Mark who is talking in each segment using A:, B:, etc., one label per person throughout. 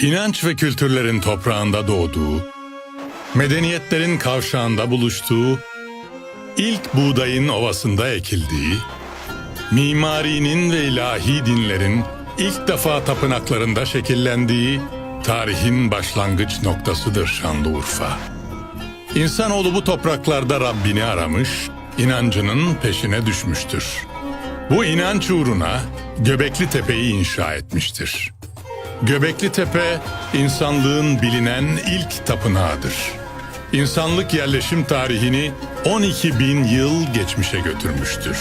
A: İnanç ve kültürlerin toprağında doğduğu, medeniyetlerin kavşağında buluştuğu, ilk buğdayın ovasında ekildiği, mimarinin ve ilahi dinlerin ilk defa tapınaklarında şekillendiği tarihin başlangıç noktasıdır Şanlıurfa. İnsanoğlu bu topraklarda Rabbini aramış, inancının peşine düşmüştür. Bu inanç uğruna Göbekli Tepe'yi inşa etmiştir. Göbekli Tepe, insanlığın bilinen ilk tapınağıdır. İnsanlık yerleşim tarihini 12 bin yıl geçmişe götürmüştür.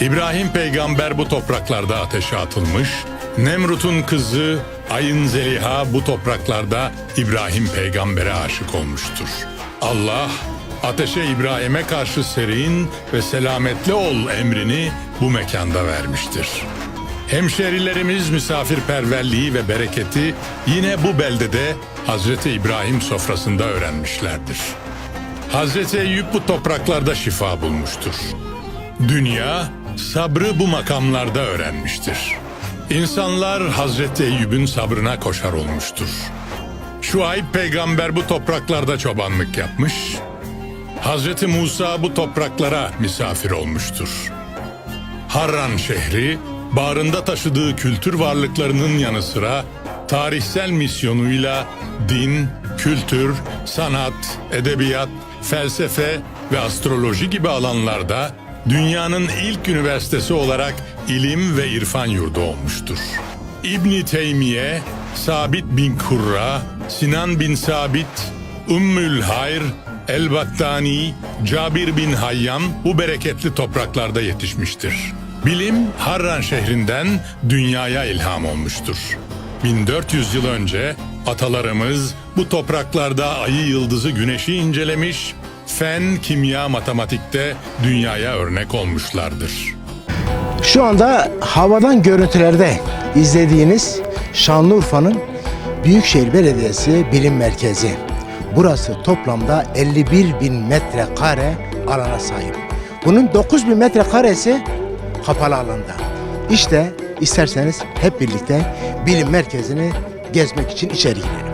A: İbrahim peygamber bu topraklarda ateşe atılmış, Nemrut'un kızı Ayın Zeliha bu topraklarda İbrahim peygambere aşık olmuştur. Allah, ateşe İbrahim'e karşı serin ve selametli ol emrini bu mekanda vermiştir. Hemşerilerimiz misafirperverliği ve bereketi yine bu beldede Hazreti İbrahim sofrasında öğrenmişlerdir. Hazreti Eyüp bu topraklarda şifa bulmuştur. Dünya sabrı bu makamlarda öğrenmiştir. İnsanlar Hazreti Eyüp'ün sabrına koşar olmuştur. Şuayb peygamber bu topraklarda çobanlık yapmış. Hazreti Musa bu topraklara misafir olmuştur. Harran şehri, bağrında taşıdığı kültür varlıklarının yanı sıra tarihsel misyonuyla din, kültür, sanat, edebiyat, felsefe ve astroloji gibi alanlarda dünyanın ilk üniversitesi olarak ilim ve irfan yurdu olmuştur. İbni Teymiye, Sabit bin Kurra, Sinan bin Sabit, Ümmül Hayr, El-Battani, Cabir bin Hayyan bu bereketli topraklarda yetişmiştir. Bilim Harran şehrinden dünyaya ilham olmuştur. 1400 yıl önce atalarımız bu topraklarda ayı yıldızı güneşi incelemiş, fen, kimya, matematikte dünyaya örnek olmuşlardır.
B: Şu anda havadan görüntülerde izlediğiniz Şanlıurfa'nın Büyükşehir Belediyesi Bilim Merkezi. Burası toplamda 51 bin metrekare alana sahip. Bunun 9 bin metrekaresi kapalı alanda. İşte isterseniz hep birlikte bilim merkezini gezmek için içeri girelim.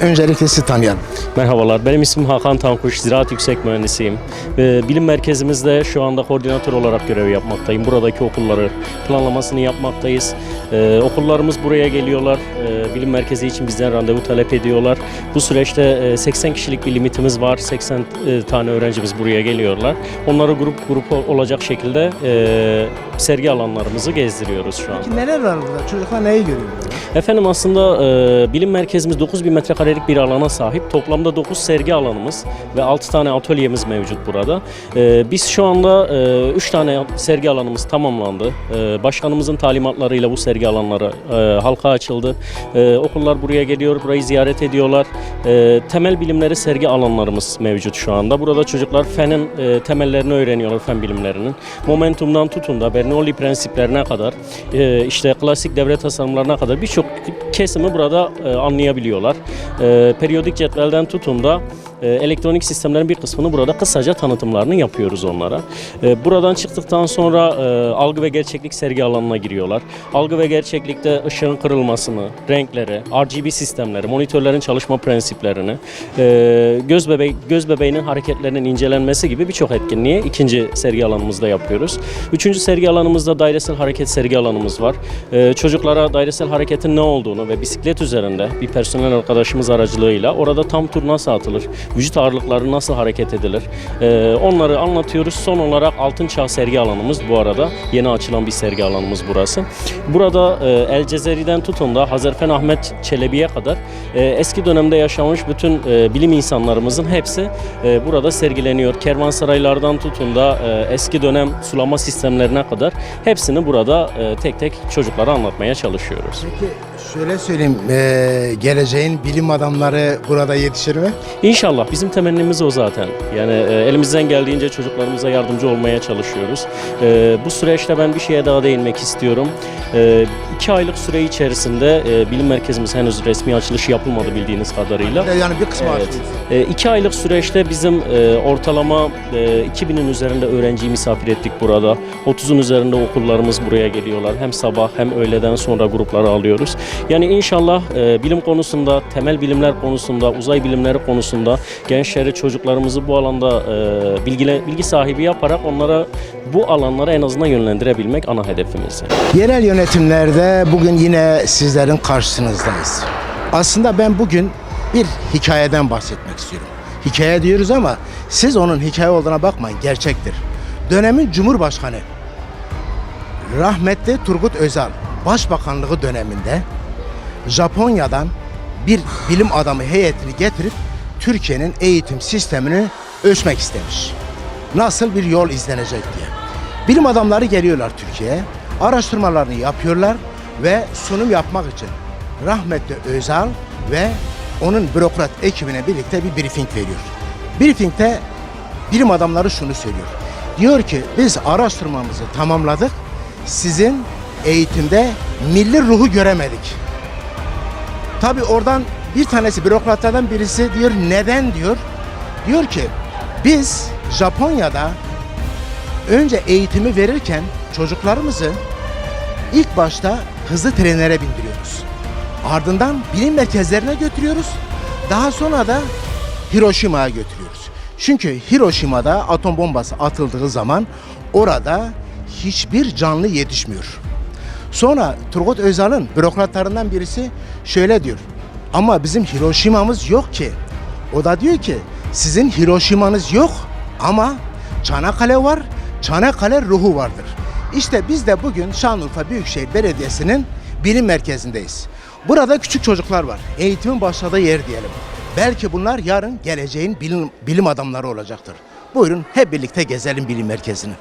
B: Öncelikle sizi tanıyalım.
C: Merhabalar, benim ismim Hakan Tankuş, Ziraat Yüksek Mühendisiyim. Ee, Bilim merkezimizde şu anda koordinatör olarak görev yapmaktayım. Buradaki okulları planlamasını yapmaktayız. Ee, okullarımız buraya geliyorlar. Ee, bilim merkezi için bizden randevu talep ediyorlar. Bu süreçte e, 80 kişilik bir limitimiz var. 80 e, tane öğrencimiz buraya geliyorlar. Onları grup grup ol- olacak şekilde e, sergi alanlarımızı gezdiriyoruz şu an.
B: Neler var burada? Çocuklar neyi görüyor?
C: Efendim aslında e, bilim merkezimiz 9000 metrekarelik bir alana sahip. Toplamda 9 sergi alanımız ve 6 tane atölyemiz mevcut burada. E, biz şu anda 3 tane sergi alanımız tamamlandı. E, başkanımızın talimatlarıyla bu sergi alanları e, halka açıldı. E, okullar buraya geliyor, burayı ziyaret ediyorlar. E, temel bilimleri sergi alanlarımız mevcut şu anda. Burada çocuklar fenin e, temellerini öğreniyorlar, fen bilimlerinin. Momentumdan tutun da Bernoulli prensiplerine kadar, e, işte klasik devre tasarımlarına kadar birçok kesimi burada e, anlayabiliyorlar. E, periyodik cetvelden tutun da e, elektronik sistemlerin bir kısmını burada kısaca tanıtımlarını yapıyoruz onlara. E, buradan çıktıktan sonra e, algı ve gerçeklik sergi alanına giriyorlar. Algı ve gerçeklikte ışığın kırılmasını, renkleri, RGB sistemleri, monitörlerin çalışma prensiplerini, e, göz bebe göz bebeğinin hareketlerinin incelenmesi gibi birçok etkinliği ikinci sergi alanımızda yapıyoruz. Üçüncü sergi alanımızda dairesel hareket sergi alanımız var. E, çocuklara dairesel hareketin ne olduğunu ve bisiklet üzerinde bir personel arkadaşımız aracılığıyla orada tam tur nasıl atılır, vücut ağırlıkları nasıl hareket edilir, e, onları anlatıyoruz. Son olarak Altın Çağ sergi alanımız bu arada yeni açılan bir sergi alanımız burası. Burada e, El Cezeri'den tutun da Hazarfen Ahmet Çelebi'ye kadar e, eski dönemde yaşamış bütün e, bilim insanlarımızın hepsi e, burada sergileniyor. Kervansaraylardan tutun da e, eski dönem sulama sistemlerine kadar hepsini burada e, tek tek çocuklara anlatmaya çalışıyoruz.
B: Peki şöyle söyleyeyim, eee, geleceğin bilim adamları burada yetişir mi?
C: İnşallah bizim temennimiz o zaten. Yani e, elimizden geldiğince çocuklarımıza yardımcı olmaya çalışıyoruz. E, bu süreçte ben bir şeye daha değinmek istiyorum. E, iki aylık süre içerisinde e, bilim merkezimiz henüz resmi açılışı yapılmadı bildiğiniz kadarıyla.
B: Yani bir kısmı
C: Evet.
B: açtınız.
C: E, iki aylık süreçte bizim e, ortalama e, 2000'in üzerinde öğrenciyi misafir ettik burada. 30'un üzerinde okullarımız buraya geliyorlar. Hem sabah hem öğleden sonra grupları alıyoruz. Yani inşallah e, bilim konusunda, temel bilimler konusunda, uzay bilimleri konusunda gençleri, çocuklarımızı bu alanda e, bilgile, bilgi sahibi yaparak onlara bu alanlara en azından yönlendirebilmek ana hedefimiz.
B: Yerel yönetimlerde bugün yine sizlerin karşınızdayız. Aslında ben bugün bir hikayeden bahsetmek istiyorum. Hikaye diyoruz ama siz onun hikaye olduğuna bakmayın, gerçektir. Dönemin Cumhurbaşkanı rahmetli Turgut Özal Başbakanlığı döneminde Japonya'dan bir bilim adamı heyetini getirip Türkiye'nin eğitim sistemini ölçmek istemiş. Nasıl bir yol izlenecek diye. Bilim adamları geliyorlar Türkiye'ye, araştırmalarını yapıyorlar ve sunum yapmak için rahmetli Özal ve onun bürokrat ekibine birlikte bir briefing veriyor. Briefingde bilim adamları şunu söylüyor. Diyor ki biz araştırmamızı tamamladık. Sizin eğitimde milli ruhu göremedik. Tabi oradan bir tanesi bürokratlardan birisi diyor neden diyor. Diyor ki biz Japonya'da önce eğitimi verirken çocuklarımızı ilk başta hızlı trenlere bindiriyoruz. Ardından bilim merkezlerine götürüyoruz. Daha sonra da Hiroşima'ya götürüyoruz. Çünkü Hiroşima'da atom bombası atıldığı zaman orada hiçbir canlı yetişmiyor. Sonra Turgut Özal'ın bürokratlarından birisi şöyle diyor. Ama bizim Hiroşima'mız yok ki. O da diyor ki sizin Hiroşima'nız yok ama Çanakkale var. Çanakkale ruhu vardır. İşte biz de bugün Şanlıurfa Büyükşehir Belediyesi'nin bilim merkezindeyiz. Burada küçük çocuklar var. Eğitimin başladığı yer diyelim. Belki bunlar yarın geleceğin bilim, bilim adamları olacaktır. Buyurun hep birlikte gezelim bilim merkezini.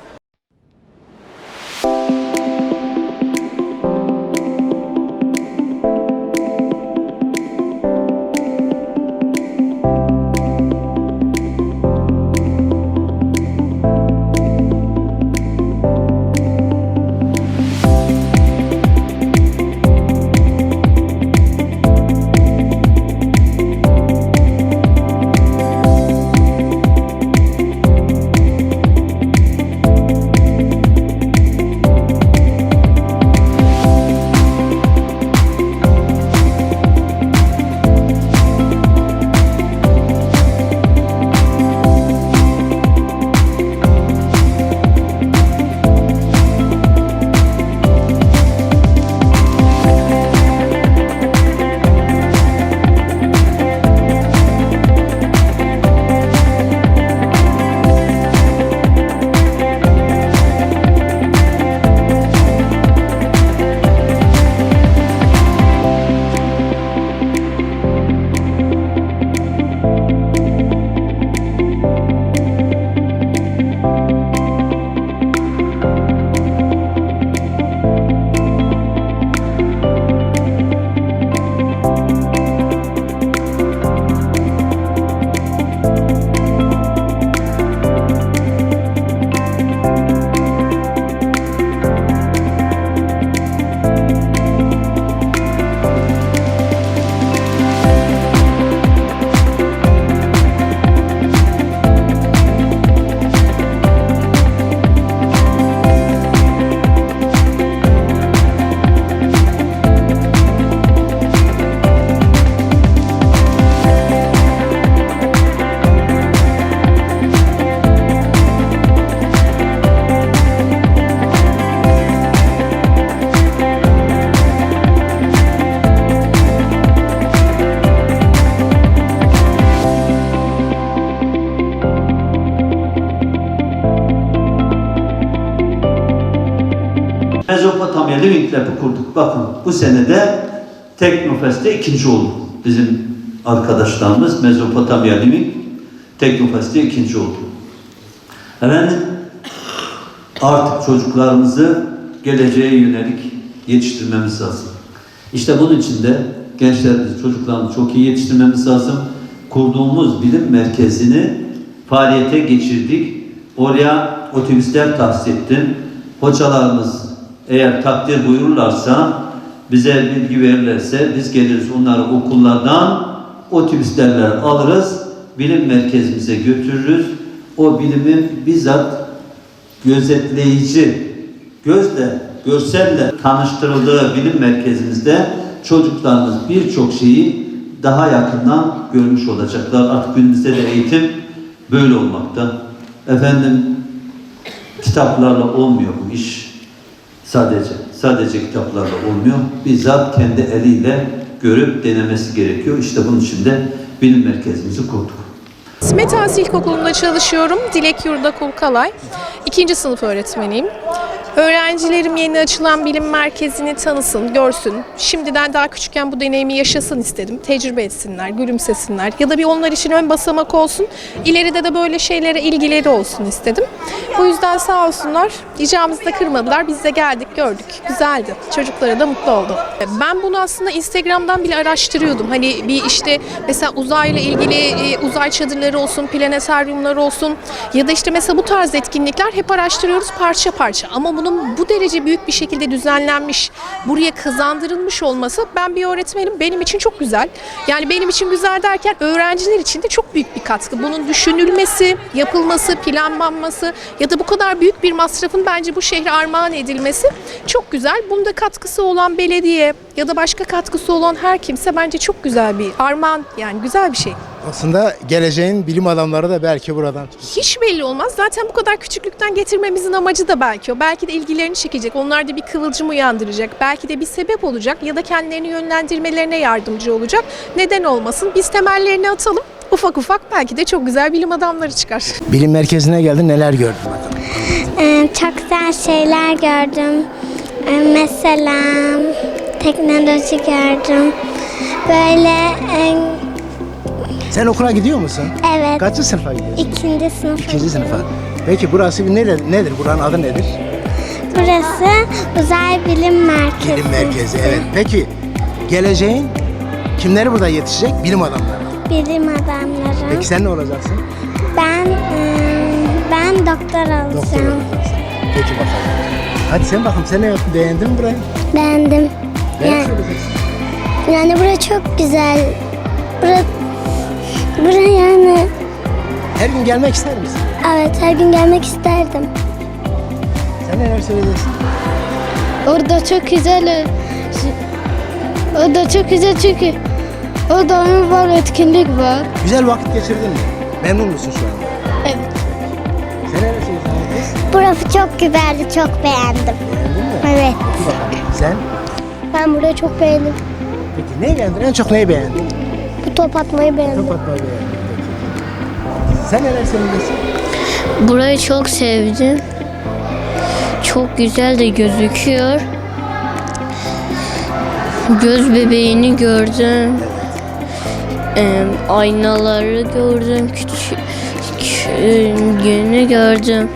D: Bakın bu senede Teknofest'te ikinci oldu. Bizim arkadaşlarımız Mezopotamya Living Teknofest'te ikinci oldu. Efendim artık çocuklarımızı geleceğe yönelik yetiştirmemiz lazım. İşte bunun için de gençlerimizi, çocuklarımızı çok iyi yetiştirmemiz lazım. Kurduğumuz bilim merkezini faaliyete geçirdik. Oraya otobüsler tahsis ettim. Hocalarımız eğer takdir buyururlarsa, bize bilgi verirlerse biz geliriz onları okullardan otobüslerle alırız, bilim merkezimize götürürüz. O bilimin bizzat gözetleyici, gözle, görselle tanıştırıldığı bilim merkezimizde çocuklarımız birçok şeyi daha yakından görmüş olacaklar. Artık günümüzde de eğitim böyle olmakta. Efendim kitaplarla olmuyor bu iş. Sadece, sadece kitaplarla olmuyor. Bizzat kendi eliyle görüp denemesi gerekiyor. İşte bunun için de bilim merkezimizi kurduk.
E: İsmet Asi İlkokulu'nda çalışıyorum. Dilek Yurda Kulkalay. İkinci sınıf öğretmeniyim. Öğrencilerim yeni açılan bilim merkezini tanısın, görsün. Şimdiden daha küçükken bu deneyimi yaşasın istedim. Tecrübe etsinler, gülümsesinler. Ya da bir onlar için ön basamak olsun. İleride de böyle şeylere ilgileri olsun istedim. Bu yüzden sağ olsunlar. Ricamızı da kırmadılar. Biz de geldik, gördük. Güzeldi. Çocuklara da mutlu oldu. Ben bunu aslında Instagram'dan bile araştırıyordum. Hani bir işte mesela uzayla ilgili e, uzay çadırları olsun, planeteryumlar olsun ya da işte mesela bu tarz etkinlikler hep araştırıyoruz parça parça. Ama bunun bu derece büyük bir şekilde düzenlenmiş, buraya kazandırılmış olması ben bir öğretmenim benim için çok güzel. Yani benim için güzel derken öğrenciler için de çok büyük bir katkı. Bunun düşünülmesi, yapılması, planlanması ya da bu kadar büyük bir masrafın bence bu şehre armağan edilmesi çok güzel. Bunda katkısı olan belediye ya da başka katkısı olan her kimse bence çok güzel bir armağan yani güzel bir şey.
B: Aslında geleceğin bilim adamları da belki buradan
E: Hiç belli olmaz. Zaten bu kadar küçüklükten getirmemizin amacı da belki o. Belki de ilgilerini çekecek. Onlar da bir kıvılcım uyandıracak. Belki de bir sebep olacak ya da kendilerini yönlendirmelerine yardımcı olacak. Neden olmasın? Biz temellerini atalım. Ufak ufak belki de çok güzel bilim adamları çıkar.
B: bilim merkezine geldin neler gördün bakalım.
F: Ee, çok güzel şeyler gördüm. Ee, mesela teknoloji gördüm. Böyle e,
B: Sen okula gidiyor musun?
F: evet
B: Kaçıncı sınıfa gidiyorsun?
F: ikinci sınıf.
B: İkinci sınıfa. Peki burası bir nedir? Nedir? Buranın adı nedir?
F: Burası Uzay Bilim Merkezi.
B: Bilim merkezi. Evet. Peki geleceğin kimleri burada yetişecek? Bilim adamları.
F: Bilim adamları.
B: Peki sen ne olacaksın?
F: Ben e, ben doktor olacağım.
B: Doktor olacaksın. Peki bakalım. Hadi sen bakalım sen ne yaptın? Beğendin mi burayı?
F: Beğendim.
B: Ne
F: Yani,
B: söyleyeceksin?
F: yani bura çok güzel. Bura, bura yani
B: Her gün gelmek ister misin?
F: evet her gün gelmek isterdim.
B: Sen neler söyleyeceksin?
G: Orada çok güzel. Orada çok güzel çünkü orada oyun var, etkinlik var.
B: Güzel vakit geçirdin mi? Memnun musun şu anda?
G: Evet.
B: Sen neler söyleyeceksin kız?
F: Burası çok güzeldi. Çok beğendim.
B: Beğendin mi?
F: Evet.
B: Sen?
F: Ben burayı çok beğendim.
B: Peki neyi beğendin? En çok neyi beğendin?
F: Top atmayı beğendim.
B: Top atmayı beğendin. Peki. Sen neler söyleyeceksin?
G: Burayı çok sevdim. Çok güzel de gözüküyor. Göz bebeğini gördüm. Ee, aynaları gördüm. Küçük, küçüğünü gördüm.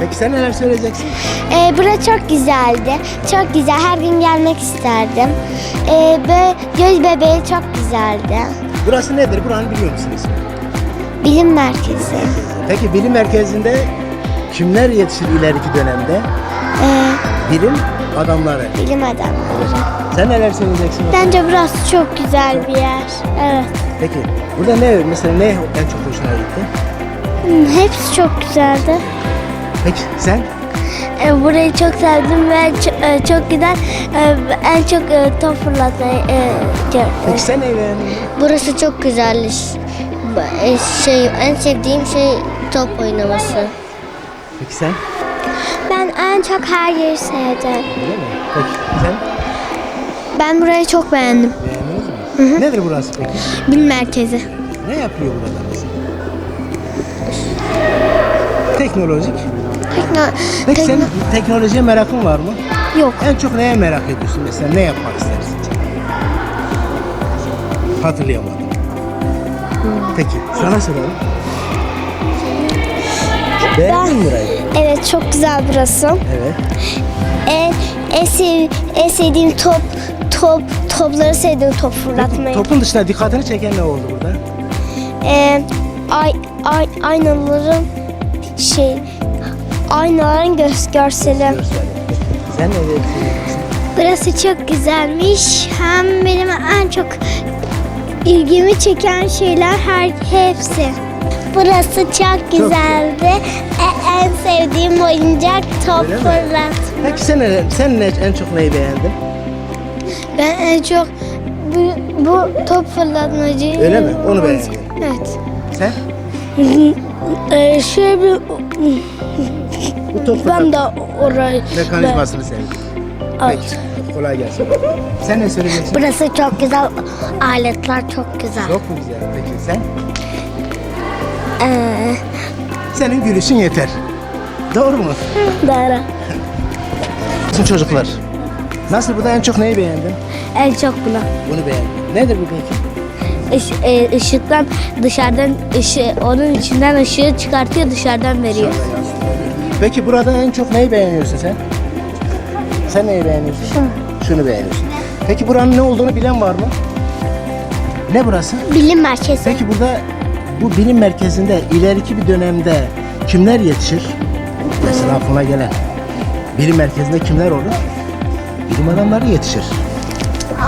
B: Peki sen neler söyleyeceksin?
F: Ee, bura çok güzeldi. Çok güzel. Her gün gelmek isterdim. Ee, böyle göz bebeği çok güzeldi.
B: Burası nedir? Buranı biliyor musun ismi?
F: Bilim merkezi.
B: Peki bilim merkezinde kimler yetişir ileriki dönemde?
F: Ee,
B: Bilim adamları.
F: bilim adamları.
B: Sen neler söyleyeceksin?
F: Bence burası çok güzel bir yer. Evet.
B: Peki burada ne mesela ne en çok hoşuna gitti?
F: Hmm, Hepsi çok güzeldi.
B: Peki sen?
F: Ee, burayı çok sevdim ve çok, e, çok güzel. Ee, en çok e, top fırlatmayı e, gördüm.
B: Peki sen neyi beğendin?
G: Burası çok güzel. Şey, en sevdiğim şey top oynaması.
B: Peki sen?
F: Ben en çok her yeri sevdim.
B: Öyle mi? Peki sen?
G: Ben burayı çok beğendim.
B: Beğendiniz mi? Nedir burası peki?
G: Bilim merkezi.
B: Ne yapıyor burada mesela? Teknolojik.
G: Tekno,
B: Peki
G: tekno-
B: senin teknolojiye merakın var mı?
F: Yok.
B: En çok neye merak ediyorsun mesela? Ne yapmak istersin? Hatırlayamadım. Peki sana soralım. Beğendin mi burayı?
F: Evet çok güzel burası.
B: Evet.
F: En, en, sev, en sevdiğim top top topları sevdiğim top fırlatmayı.
B: topun dışında dikkatini çeken ne oldu burada?
F: Ee, ay, ay, aynaların şey aynaların göz, görseli.
B: Görsel. Sen ne diyorsun?
F: Burası çok güzelmiş. Hem benim en çok ilgimi çeken şeyler her hepsi. Burası çok güzeldi. E- en sevdiğim oyuncak top
B: Öyle mi?
F: fırlat.
B: Peki sen, ne- sen ne, en çok neyi beğendin?
F: Ben en çok bu, bu top fırlatmacı.
B: Öyle mi? Onu beğendin.
F: Evet.
B: Sen?
F: Ee, şey bir,
B: Bu top
F: ben de orayı.
B: mekanizmasını sevdin.
F: Evet.
B: Peki. Kolay gelsin. Sen ne söyleyeceksin?
F: Burası çok güzel. Aletler çok güzel.
B: Çok mu güzel? Peki sen?
F: Ee,
B: Senin gülüşün yeter. Doğru mu?
F: doğru.
B: Bütün çocuklar. Nasıl burada en çok neyi beğendin?
G: En çok buna.
B: Bunu beğendim. Nedir bu peki?
G: Iş, e, ışıktan dışarıdan ışı, onun içinden ışığı çıkartıyor dışarıdan veriyor.
B: Peki burada en çok neyi beğeniyorsun sen? Sen neyi beğeniyorsun? Şunu. Şunu beğeniyorsun. Peki buranın ne olduğunu bilen var mı? Ne burası?
F: Bilim merkezi.
B: Peki burada bu bilim merkezinde ileriki bir dönemde kimler yetişir? Mesela aklına gelen. Bilim merkezinde kimler olur? Bilim adamları yetişir.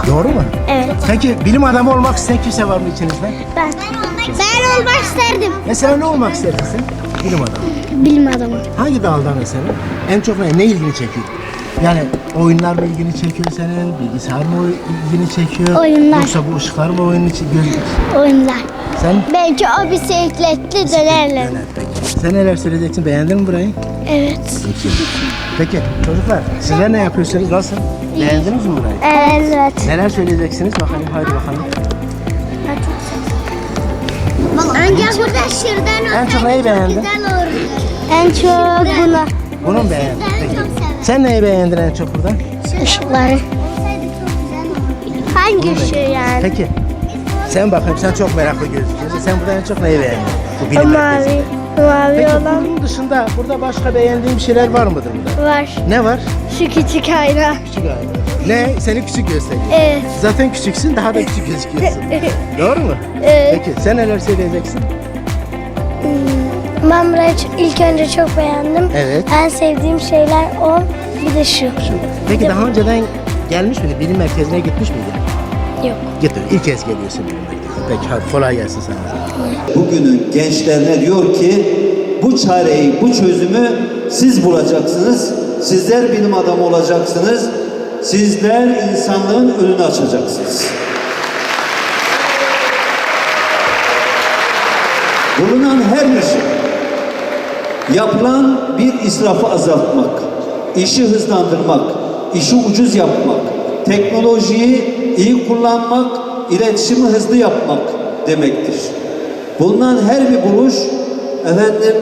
B: Doğru mu?
F: Evet.
B: Peki bilim adamı olmak isteyen kimse var mı içinizde?
F: Ben. Ben olmak isterdim.
B: Mesela ne olmak isterdin sen? Bilim adamı.
F: Bilim adamı.
B: Hangi dalda mesela? En çok ne, ne ilgini çekiyor? Yani oyunlar mı ilgini çekiyor senin? Bilgisayar mı ilgini çekiyor?
F: Oyunlar.
B: Yoksa bu ışıklar mı için göz...
F: Oyunlar.
B: Sen?
F: Belki o bisikletli dönerler.
B: Sen neler söyleyeceksin? Beğendin mi burayı?
F: Evet.
B: Peki. Peki çocuklar sizler ne yapıyorsunuz? Nasıl? Beğendiniz mi burayı?
F: Evet.
B: Neler söyleyeceksiniz? Bakalım haydi bakalım.
F: Önce burada şırdan
B: En çok neyi beğendin?
F: En çok bunu.
B: Bunu mu beğendin? Peki. Sen neyi beğendin en çok burada?
F: Işıkları. Hangi ışığı yani?
B: Peki. Sen bakayım sen çok meraklı gözüküyorsun. Sen burada en çok neyi beğendin? Bu bilim merkezi.
F: Mavi
B: Peki
F: olan
B: bunun dışında burada başka beğendiğin bir şeyler var mıdır burada?
F: var.
B: Ne var?
F: Şu küçük ayna.
B: Küçük ayna. Ne? Seni küçük gösteriyor.
F: Evet.
B: Zaten küçüksün daha da küçük gözüküyorsun. Doğru mu?
F: Evet.
B: Peki sen neler söyleyeceksin?
F: Ben burayı ç- ilk önce çok beğendim.
B: Evet.
F: En sevdiğim şeyler o. Bir de şu.
B: Peki daha önceden gelmiş miydin? Bilim merkezine gitmiş miydin?
F: Yok.
B: Gittin. İlk kez geliyorsun bilim merkezine. Peki hadi kolay gelsin sana.
D: Bugünün gençlerine diyor ki bu çareyi, bu çözümü siz bulacaksınız. Sizler bilim adamı olacaksınız. Sizler insanlığın önünü açacaksınız. Bulunan her işi, yapılan bir israfı azaltmak, işi hızlandırmak, işi ucuz yapmak, teknolojiyi iyi kullanmak, iletişimi hızlı yapmak demektir. Bulunan her bir buluş efendim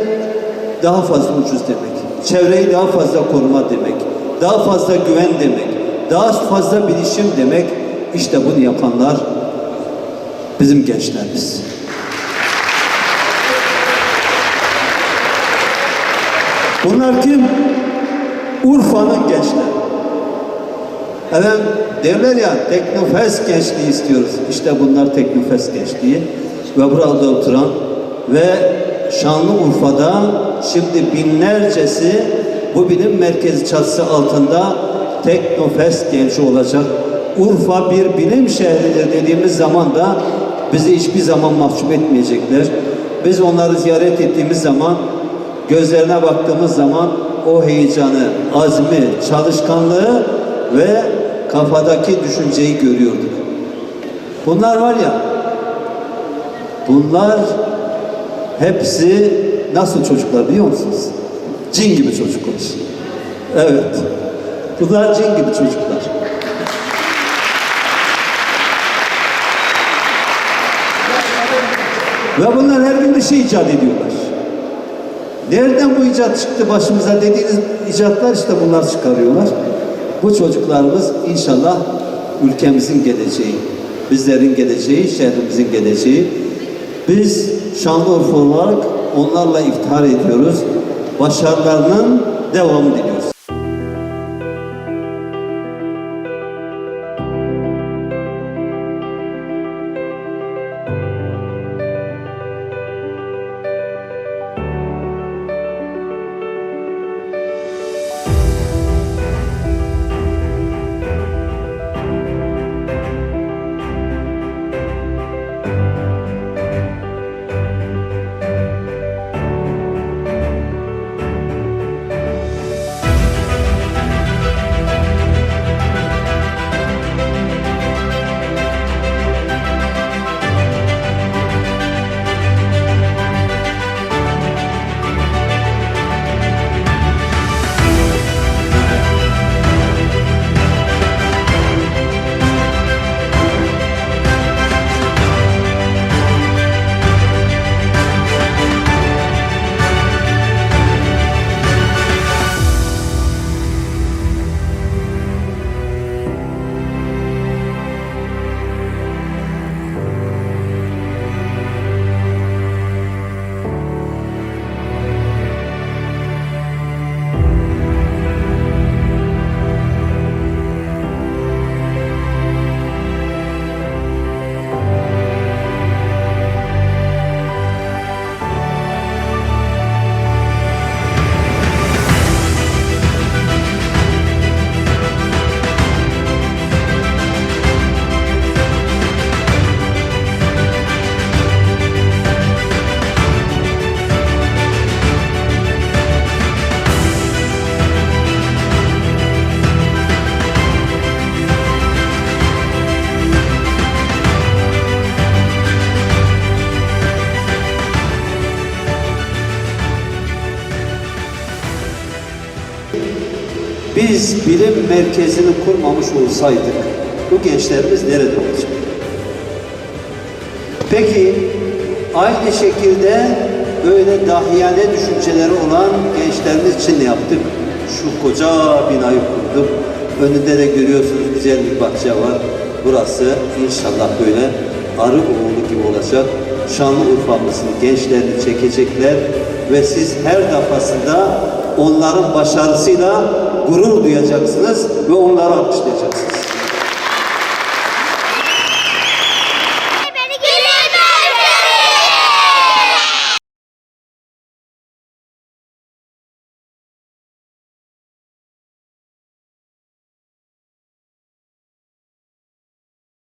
D: daha fazla ucuz demek. Çevreyi daha fazla koruma demek. Daha fazla güven demek. Daha fazla bilişim demek. İşte bunu yapanlar bizim gençlerimiz. Bunlar kim? Urfa'nın gençleri. Efendim derler ya Teknofest gençliği istiyoruz. İşte bunlar Teknofest gençliği. Ve burada oturan ve Şanlıurfa'da şimdi binlercesi bu bilim merkezi çatısı altında Teknofest genci olacak. Urfa bir bilim şehridir dediğimiz zaman da bizi hiçbir zaman mahcup etmeyecekler. Biz onları ziyaret ettiğimiz zaman gözlerine baktığımız zaman o heyecanı, azmi, çalışkanlığı ve kafadaki düşünceyi görüyorduk. Bunlar var ya, bunlar hepsi nasıl çocuklar biliyor musunuz? Cin gibi çocuklar. Evet. Bunlar cin gibi çocuklar. Ve bunlar her gün bir şey icat ediyorlar. Nereden bu icat çıktı başımıza dediğiniz icatlar işte bunlar çıkarıyorlar. Bu çocuklarımız inşallah ülkemizin geleceği, bizlerin geleceği, şehrimizin geleceği. Biz Şanlıurfa olarak onlarla iftihar ediyoruz. Başarılarının devamı diliyoruz. Bilim merkezini kurmamış olsaydık bu gençlerimiz nerede olacak? Peki aynı şekilde böyle dahiyane düşünceleri olan gençlerimiz için ne yaptık? Şu koca binayı kurduk. Önünde de görüyorsunuz güzel bir bahçe var. Burası inşallah böyle arı oğlu gibi olacak. Şanlıurfa'mızın gençlerini çekecekler ve siz her defasında onların başarısıyla gurur duyacaksınız ve onları alkışlayacaksınız.